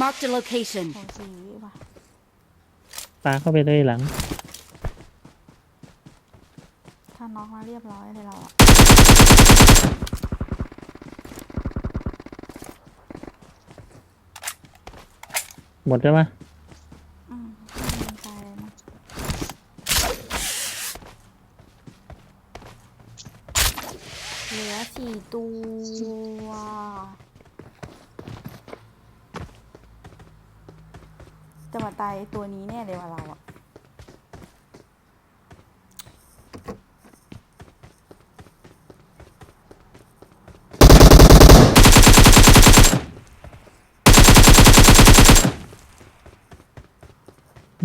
Marked a location. โหสีว่ะปาเข้าไปเลยหลัง ถ้าน็อกมาเรียบร้อยเลยเราอะหมดใช่ไหมอืมไม่มีตายเลยนะเหลือสี่ตัว จะมาตายไอตัวนี้แน่เลยว่าเราอะ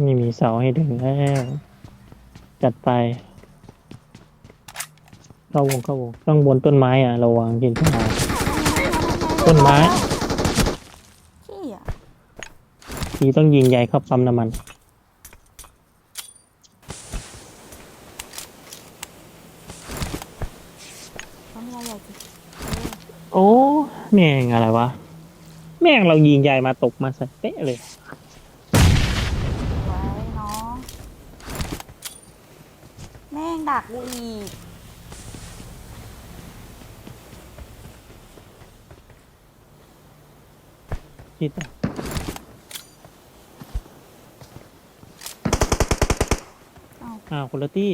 นี่มีเสาให้ดึงแล้วจัดไป เข้าวงเข้าวงข้างบนต้นไม้อะ ระวังกินข้าวต้นไม้ ขี้อะ ทีต้องยิงใหญ่เข้าปั๊มน้ำมันต้องมีอะไรใหญ่สิเออโอ้แม่งอะไรวะ แม่งเรายิงใหญ่มาตกมาใส่เป๊ะเลย ไว้เนาะแม่งดักกูอีกคิดอะ เอ้าวคุณตี้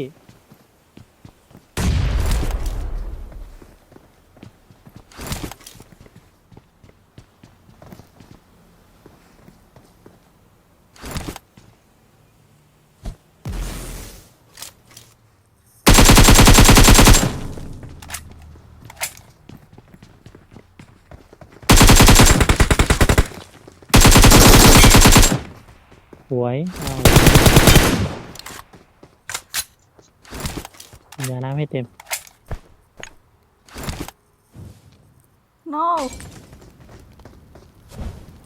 สวยเอา ยาน้ำให้เต็ม no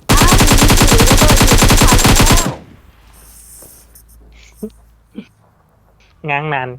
อ้าวมีถือระเบิดอยู่ที่พันแล้วง้างนาน